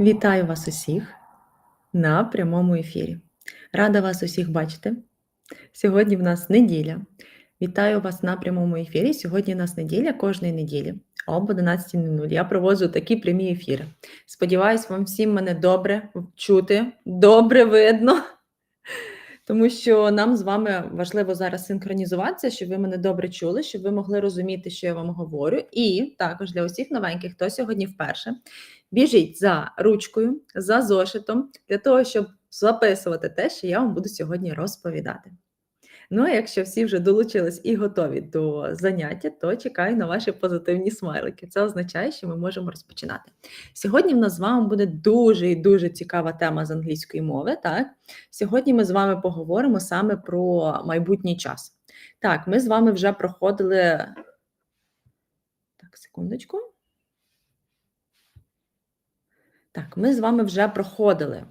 Вітаю вас усіх на прямому ефірі. Рада вас усіх бачити. Сьогодні в нас неділя. Вітаю вас на прямому ефірі. Сьогодні у нас неділя кожної неділі об 11.00. Я проводжу такі прямі ефіри. Сподіваюсь, вам всім мене добре чути, добре видно. Тому що нам з вами важливо зараз синхронізуватися, щоб ви мене добре чули, щоб ви могли розуміти, що я вам говорю. І також для усіх новеньких, хто сьогодні вперше, біжіть за ручкою, за зошитом, для того, щоб записувати те, що я вам буду сьогодні розповідати. Ну, а якщо всі вже долучились і готові до заняття, то чекаю на ваші позитивні смайлики. Це означає, що ми можемо розпочинати. Сьогодні в нас з вами буде дуже і дуже цікава тема з англійської мови. Так, сьогодні ми з вами поговоримо саме про майбутній час. Так, ми з вами вже проходили. Так, секундочку. Так, ми з вами вже проходили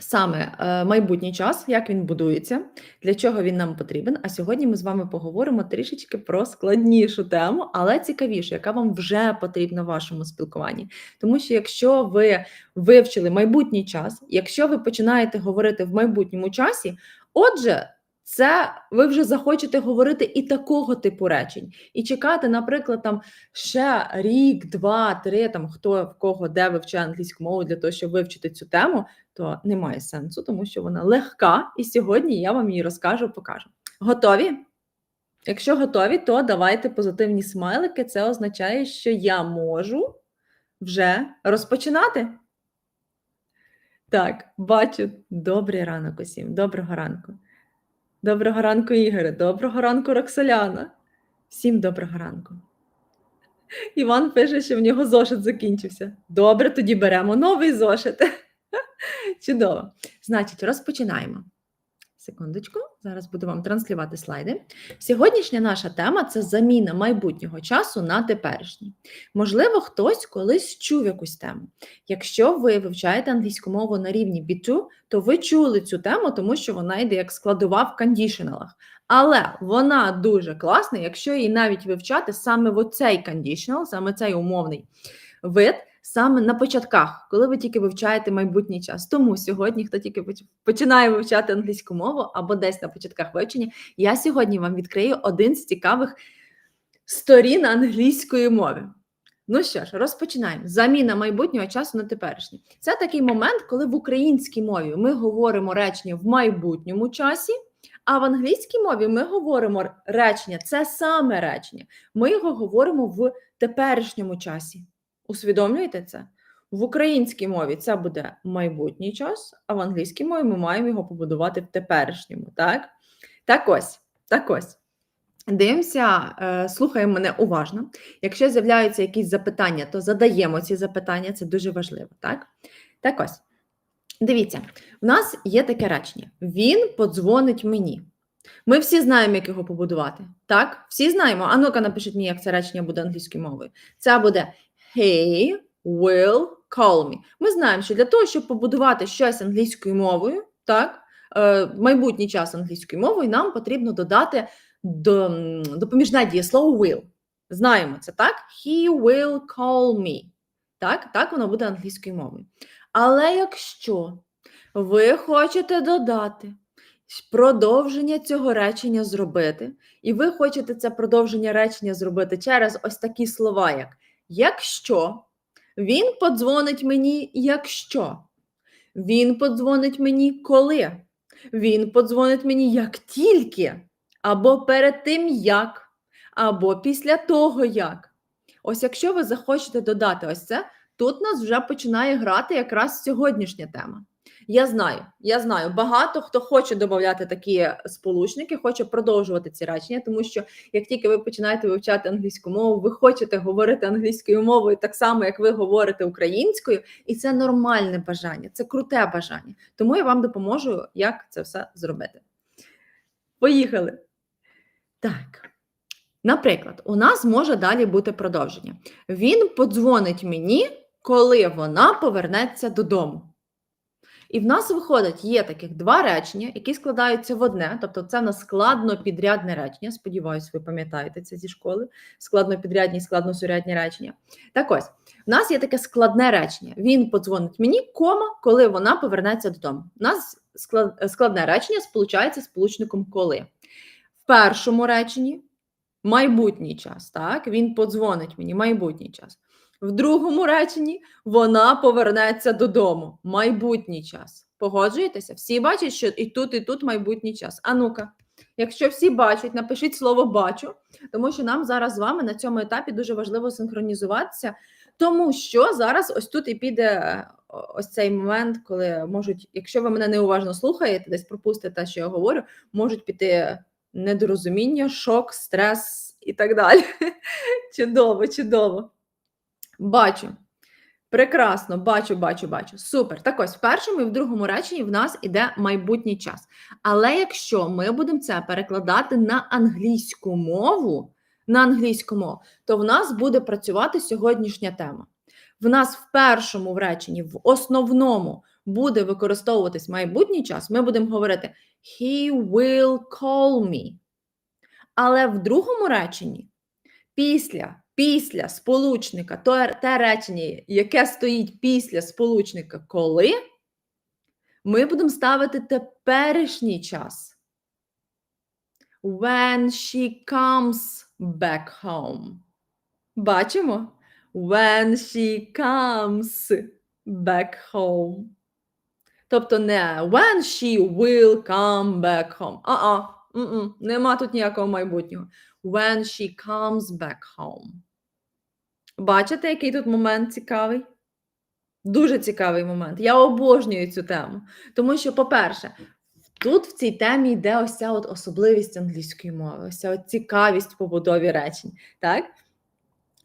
саме е, майбутній час, як він будується, для чого він нам потрібен. А сьогодні ми з вами поговоримо трішечки про складнішу тему, але цікавішу, яка вам вже потрібна в вашому спілкуванні. Тому що якщо ви вивчили майбутній час, якщо ви починаєте говорити в майбутньому часі, отже. Це ви вже захочете говорити і такого типу речень, і чекати, наприклад, там ще рік, два, три, там хто в кого де вивчає англійську мову для того, щоб вивчити цю тему, то немає сенсу, тому що вона легка, і сьогодні я вам її розкажу, покажу. Готові? Якщо готові, то давайте позитивні смайлики. Це означає, що я можу вже розпочинати. Так, бачу. Добрий ранок усім. Доброго ранку. Доброго ранку, Ігоре. Доброго ранку, Роксоляна. Всім доброго ранку. Іван пише, що в нього зошит закінчився. Добре, тоді беремо новий зошит. Чудово. Значить, розпочинаємо. Секундочку, зараз буду вам транслювати слайди. Сьогоднішня наша тема це заміна майбутнього часу на теперішній. Можливо, хтось колись чув якусь тему. Якщо ви вивчаєте англійську мову на рівні B2, то ви чули цю тему, тому що вона йде як складова в кондішналах. Але вона дуже класна, якщо її навіть вивчати саме в оцей conditional, саме цей умовний вид саме на початках, коли ви тільки вивчаєте майбутній час. Тому сьогодні, хто тільки починає вивчати англійську мову або десь на початках вивчення, я сьогодні вам відкрию один з цікавих сторін англійської мови. Ну що ж, розпочинаємо. Заміна майбутнього часу на теперішній. Це такий момент, коли в українській мові ми говоримо речення в майбутньому часі, а в англійській мові ми говоримо речення, це саме речення. Ми його говоримо в теперішньому часі. Усвідомлюєте це? В українській мові це буде майбутній час, а в англійській мові ми маємо його побудувати в теперішньому. Так Так ось, так ось. Дивимося, е, слухаємо мене уважно. Якщо з'являються якісь запитання, то задаємо ці запитання, це дуже важливо. Так Так ось. Дивіться, в нас є таке речення: Він подзвонить мені. Ми всі знаємо, як його побудувати. Так? Всі знаємо. А ну-ка, напишіть мені, як це речення буде англійською мовою. Це буде he will call me. Ми знаємо, що для того, щоб побудувати щось англійською мовою, так, е, майбутній час англійською мовою, нам потрібно додати до, допоміжне дієслово will. Знаємо це, так? He will call me. Так, так воно буде англійською мовою. Але якщо ви хочете додати продовження цього речення зробити, і ви хочете це продовження речення зробити через ось такі слова, як Якщо він подзвонить мені, якщо він подзвонить мені коли, він подзвонить мені як тільки, або перед тим як, або після того як. Ось якщо ви захочете додати ось це, тут нас вже починає грати якраз сьогоднішня тема. Я знаю, я знаю, багато хто хоче додати такі сполучники, хоче продовжувати ці речення, тому що як тільки ви починаєте вивчати англійську мову, ви хочете говорити англійською мовою так само, як ви говорите українською, і це нормальне бажання, це круте бажання. Тому я вам допоможу, як це все зробити. Поїхали. Так. Наприклад, у нас може далі бути продовження. Він подзвонить мені, коли вона повернеться додому. І в нас виходить, є таких два речення, які складаються в одне. Тобто, це в нас складно-підрядне речення. Сподіваюсь, ви пам'ятаєте це зі школи. Складно-підрядні і складно-сурядні речення. Так ось, в нас є таке складне речення. Він подзвонить мені, кома, коли вона повернеться додому. У нас складне речення сполучається сполучником коли. В першому реченні майбутній час. Так, він подзвонить мені, майбутній час. В другому реченні вона повернеться додому. Майбутній час. Погоджуєтеся? Всі бачать, що і тут, і тут майбутній час. А ну-ка, якщо всі бачать, напишіть слово бачу, тому що нам зараз з вами на цьому етапі дуже важливо синхронізуватися, тому що зараз ось тут і піде е, ось цей момент, коли можуть, якщо ви мене неуважно слухаєте, десь пропустите те, що я говорю, можуть піти недорозуміння, шок, стрес і так далі. Чудово, чудово. Бачу. Прекрасно, бачу, бачу, бачу. Супер. Так ось в першому і в другому реченні в нас іде майбутній час. Але якщо ми будемо це перекладати на англійську мову, на англійську мову, то в нас буде працювати сьогоднішня тема. В нас в першому в реченні, в основному буде використовуватись майбутній час. Ми будемо говорити He will call me. Але в другому реченні, після після сполучника, то те речення, яке стоїть після сполучника коли, ми будемо ставити теперішній час. When she comes back home. Бачимо? When she comes back home. Тобто не when she will come back home. А-а, нема тут ніякого майбутнього. When she comes back home. Бачите, який тут момент цікавий? Дуже цікавий момент. Я обожнюю цю тему. Тому що, по-перше, тут в цій темі йде ось ця от особливість англійської мови, ось ця от цікавість побудові речень. Так?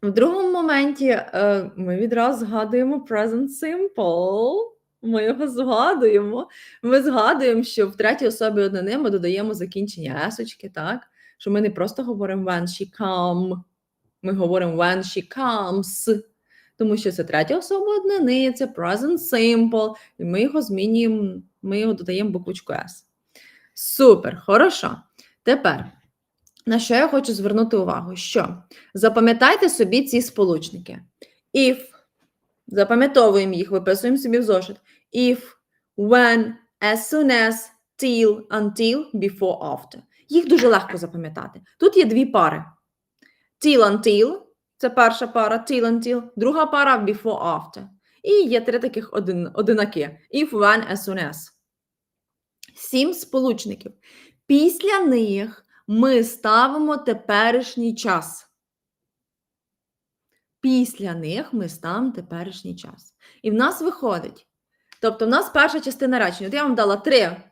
В другому моменті е, ми відразу згадуємо present simple. Ми його згадуємо. Ми згадуємо, що в третій особі однини ми додаємо закінчення есочки, так? Що ми не просто говоримо when she come, ми говоримо when she comes, тому що це третя особа однини, це present simple, і ми його змінюємо, ми його додаємо буквочку S. Супер, хорошо. Тепер, на що я хочу звернути увагу? Що? Запам'ятайте собі ці сполучники. If, запам'ятовуємо їх, виписуємо собі в зошит. If, when, as soon as, till, until, before, after. Їх дуже легко запам'ятати. Тут є дві пари. Till until це перша пара, till until, друга пара before after. І є три таких один, одинаки. If, when, as soon as. Сім сполучників. Після них ми ставимо теперішній час. Після них ми ставимо теперішній час. І в нас виходить. Тобто, в нас перша частина речення. От я вам дала три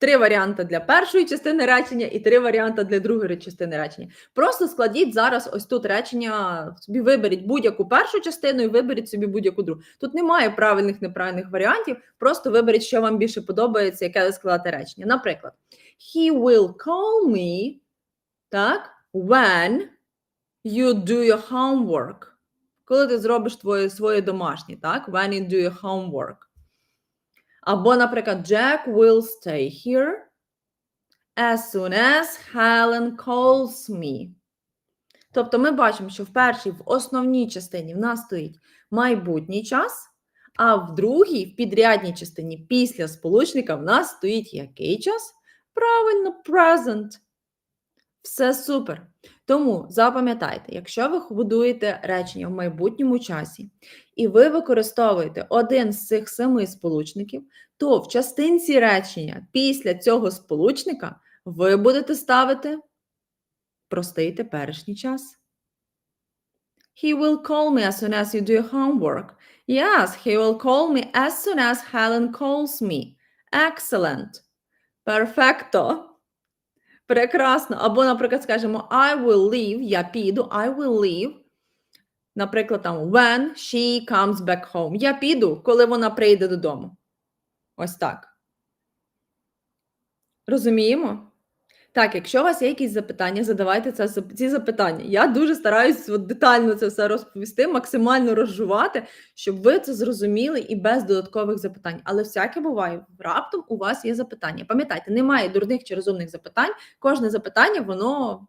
Три варіанти для першої частини речення і три варіанти для другої частини речення. Просто складіть зараз ось тут речення, собі виберіть будь-яку першу частину і виберіть собі будь-яку другу. Тут немає правильних неправильних варіантів. Просто виберіть, що вам більше подобається, яке складати речення. Наприклад, he will call me так, when you do your homework. Коли ти зробиш твоє своє домашнє, так? When you do your homework. Або, наприклад, Jack will stay here as soon as Helen calls me. Тобто ми бачимо, що в першій, в основній частині в нас стоїть майбутній час, а в другій, в підрядній частині після сполучника в нас стоїть який час? Правильно, present. Все супер. Тому запам'ятайте, якщо ви будуєте речення в майбутньому часі, і ви використовуєте один з цих семи сполучників, то в частинці речення після цього сполучника ви будете ставити простий теперішній час. He will call me as soon as you do your homework. Yes, he will call me as soon as Helen calls me. Excellent. Perfecto. Прекрасно. Або, наприклад, скажемо I will leave, я піду, I will leave. Наприклад, там when she comes back home. Я піду, коли вона прийде додому. Ось так. Розуміємо? Так, якщо у вас є якісь запитання, задавайте це ці запитання. Я дуже стараюсь от детально це все розповісти, максимально розжувати, щоб ви це зрозуміли і без додаткових запитань. Але всяке буває, раптом у вас є запитання. Пам'ятайте, немає дурних чи розумних запитань. Кожне запитання, воно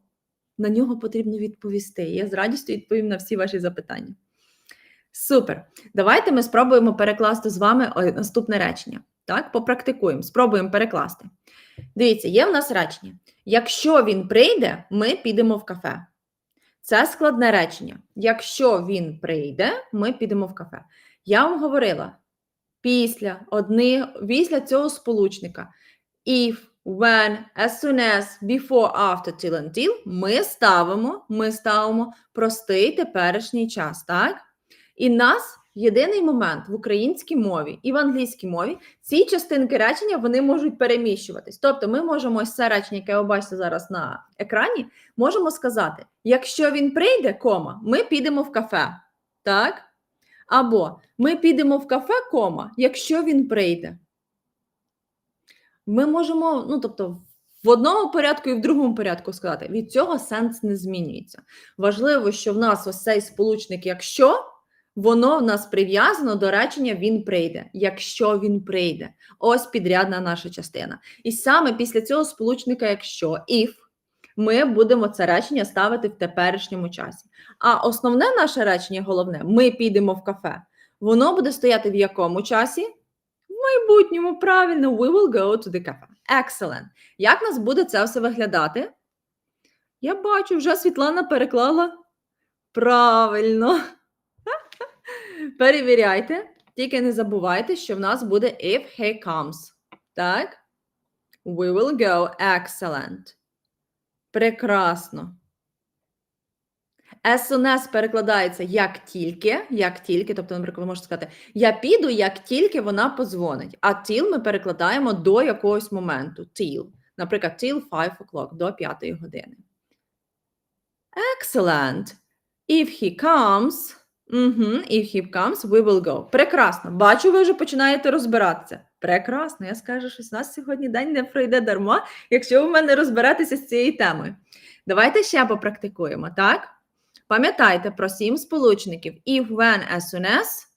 на нього потрібно відповісти. Я з радістю відповім на всі ваші запитання. Супер. Давайте ми спробуємо перекласти з вами наступне речення. Так, попрактикуємо, спробуємо перекласти. Дивіться, є в нас речення. Якщо він прийде, ми підемо в кафе. Це складне речення. Якщо він прийде, ми підемо в кафе. Я вам говорила після одни, після цього сполучника if, when, as soon as, before, after, till, until ми ставимо, ми ставимо простий теперішній час, так? І нас єдиний момент в українській мові і в англійській мові ці частинки речення вони можуть переміщуватись. Тобто, ми можемо ось це речення, яке ви бачите зараз на екрані, можемо сказати: якщо він прийде, кома, ми підемо в кафе. Так? Або ми підемо в кафе, кома, якщо він прийде. Ми можемо, ну тобто, в одному порядку і в другому порядку сказати. Від цього сенс не змінюється. Важливо, що в нас ось цей сполучник, якщо воно в нас прив'язано до речення він прийде, якщо він прийде. Ось підрядна наша частина. І саме після цього сполучника, якщо if, ми будемо це речення ставити в теперішньому часі. А основне наше речення, головне, ми підемо в кафе. Воно буде стояти в якому часі? В майбутньому, правильно, we will go to the cafe. Excellent. Як нас буде це все виглядати? Я бачу, вже Світлана переклала правильно. Перевіряйте, тільки не забувайте, що в нас буде if he comes. Так? We will go. Excellent. Прекрасно. As перекладається як тільки, як тільки, тобто, наприклад, ви можете сказати, я піду, як тільки вона позвонить. А till ми перекладаємо до якогось моменту. Till. Наприклад, till 5 o'clock, до 5 години. Excellent. If he comes, угу, if he comes, we will go. Прекрасно. Бачу, ви вже починаєте розбиратися. Прекрасно. Я скажу, що у нас сьогодні день не пройде дарма, якщо ви мене розберетеся з цією темою. Давайте ще попрактикуємо, так? Пам'ятайте про сім сполучників if, when, as soon as,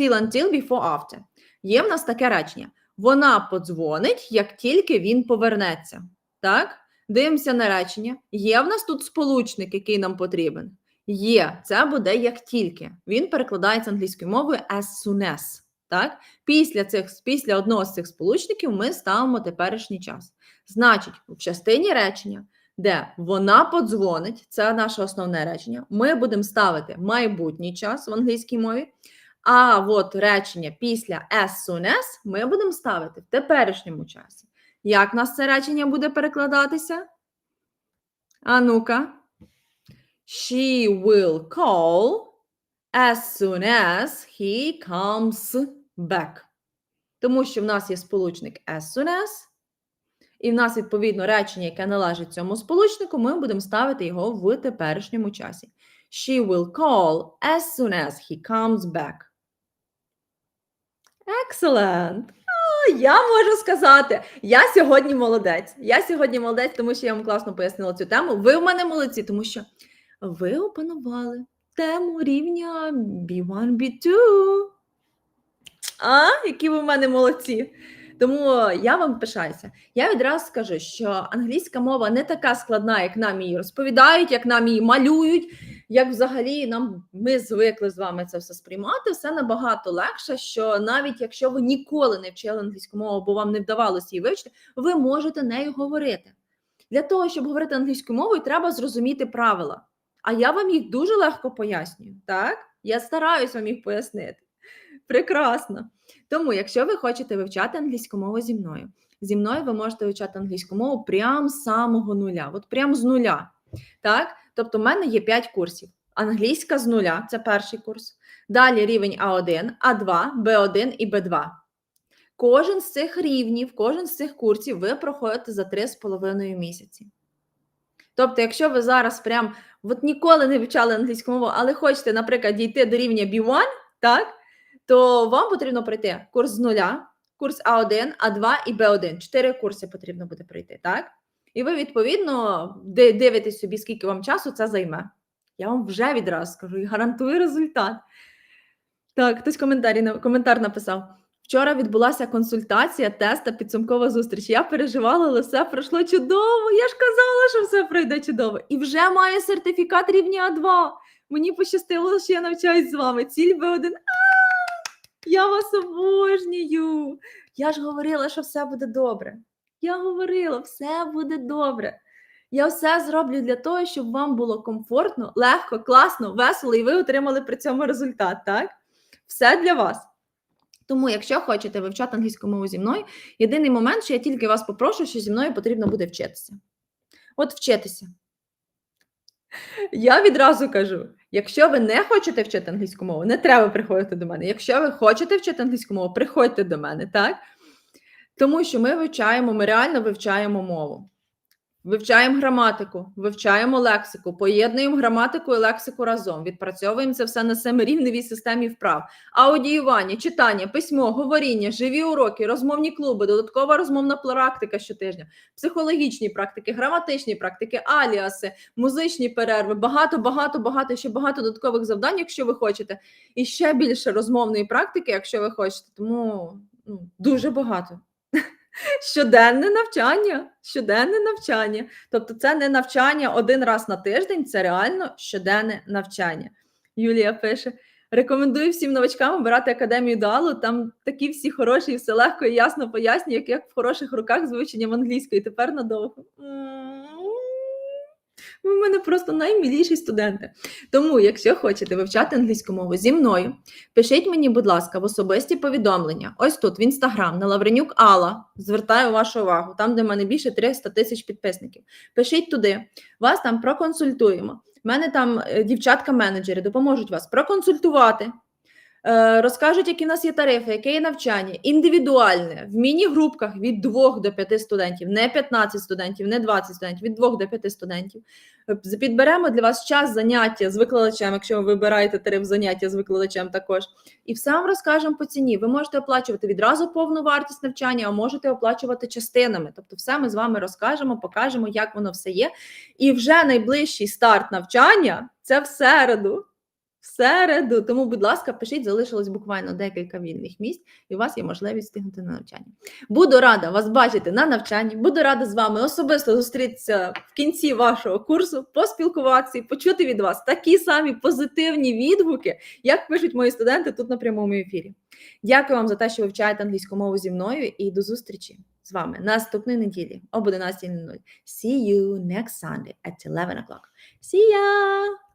till, until, before, after. Є в нас таке речення. Вона подзвонить, як тільки він повернеться. Так? Дивимося на речення. Є в нас тут сполучник, який нам потрібен. Є, це буде як тільки. Він перекладається англійською мовою as soon as. Так? Після цих, після одного з цих сполучників ми ставимо теперішній час. Значить, в частині речення, де вона подзвонить, це наше основне речення. Ми будемо ставити майбутній час в англійській мові. А от речення після as soon as ми будемо ставити в теперішньому часі. Як в нас це речення буде перекладатися? А ну-ка. She will call as soon as he comes back. Тому що в нас є сполучник as soon as, і в нас, відповідно, речення, яке належить цьому сполучнику, ми будемо ставити його в теперішньому часі. She will call as soon as he comes back. Excellent! Я можу сказати, я сьогодні молодець. Я сьогодні молодець, тому що я вам класно пояснила цю тему. Ви в мене молодці, тому що ви опанували тему рівня B1, B2. А, які ви в мене молодці. Тому я вам пишаюся. Я відразу скажу, що англійська мова не така складна, як нам її розповідають, як нам її малюють, як взагалі нам ми звикли з вами це все сприймати. Все набагато легше, що навіть якщо ви ніколи не вчили англійську мову, бо вам не вдавалося її вивчити, ви можете нею говорити. Для того, щоб говорити англійською мовою, треба зрозуміти правила. А я вам їх дуже легко пояснюю. Так? Я стараюсь вам їх пояснити. Прекрасно. Тому, якщо ви хочете вивчати англійську мову зі мною, зі мною ви можете вивчати англійську мову прямо з самого нуля, от прямо з нуля. Так? Тобто, в мене є 5 курсів. Англійська з нуля це перший курс. Далі рівень А1, А2, Б1 і Б2. Кожен з цих рівнів, кожен з цих курсів ви проходите за 3,5 місяці. Тобто, якщо ви зараз прям от ніколи не вивчали англійську мову, але хочете, наприклад, дійти до рівня B1, так? то вам потрібно пройти курс з нуля, курс А1, А2 і Б1. Чотири курси потрібно буде пройти, так? І ви, відповідно, ди- дивитесь собі, скільки вам часу це займе. Я вам вже відразу скажу і гарантую результат. Так, хтось коментар написав. Вчора відбулася консультація, тест та підсумкова зустріч. Я переживала, але все пройшло чудово. Я ж казала, що все пройде чудово. І вже маю сертифікат рівня А2. Мені пощастило, що я навчаюсь з вами. Ціль Б1. Я вас обожнюю. Я ж говорила, що все буде добре. Я говорила, все буде добре. Я все зроблю для того, щоб вам було комфортно, легко, класно, весело, і ви отримали при цьому результат. Так? Все для вас. Тому, якщо хочете вивчати англійську мову зі мною, єдиний момент, що я тільки вас попрошу, що зі мною потрібно буде вчитися. От вчитися. Я відразу кажу: якщо ви не хочете вчити англійську мову, не треба приходити до мене. Якщо ви хочете вчити англійську мову, приходьте до мене, так? Тому що ми вивчаємо, ми реально вивчаємо мову. Вивчаємо граматику, вивчаємо лексику, поєднуємо граматику і лексику разом. Відпрацьовуємо це все на семирівневій системі вправ. Аудіювання, читання, письмо, говоріння, живі уроки, розмовні клуби, додаткова розмовна практика щотижня, психологічні практики, граматичні практики, аліаси, музичні перерви, багато, багато, багато, ще багато додаткових завдань, якщо ви хочете, і ще більше розмовної практики, якщо ви хочете. Тому ну, дуже багато. Щоденне навчання, щоденне навчання. Тобто, це не навчання один раз на тиждень, це реально щоденне навчання. Юлія пише: рекомендую всім новачкам обирати академію Далу. Там такі всі хороші, і все легко і ясно пояснює, як, в хороших руках з вивченням англійської. Тепер надовго. М. Ви в мене просто найміліші студенти. Тому, якщо хочете вивчати англійську мову зі мною, пишіть мені, будь ласка, в особисті повідомлення. Ось тут, в інстаграм, на Лавренюк Алла. Звертаю вашу увагу, там, де в мене більше 300 тисяч підписників. Пишіть туди, вас там проконсультуємо. У мене там е, дівчатка-менеджери допоможуть вас проконсультувати. Е, Розкажуть, які в нас є тарифи, яке є навчання, індивідуальне, в міні-групках від 2 до 5 студентів, не 15 студентів, не 20 студентів, від 2 до 5 студентів. Е, Підберемо для вас час заняття з викладачем, якщо ви вибираєте тариф заняття з викладачем також. І все вам розкажемо по ціні. Ви можете оплачувати відразу повну вартість навчання, а можете оплачувати частинами. Тобто, все ми з вами розкажемо, покажемо, як воно все є. І вже найближчий старт навчання це в середу. В середу. Тому, будь ласка, пишіть, залишилось буквально декілька вільних місць, і у вас є можливість встигнути на навчання. Буду рада вас бачити на навчанні. Буду рада з вами особисто зустрітися в кінці вашого курсу, поспілкуватися почути від вас такі самі позитивні відгуки, як пишуть мої студенти тут на прямому ефірі. Дякую вам за те, що вивчаєте англійську мову зі мною, і до зустрічі з вами наступної неділі об 11.00. See you next Sunday at 11 o'clock. See ya!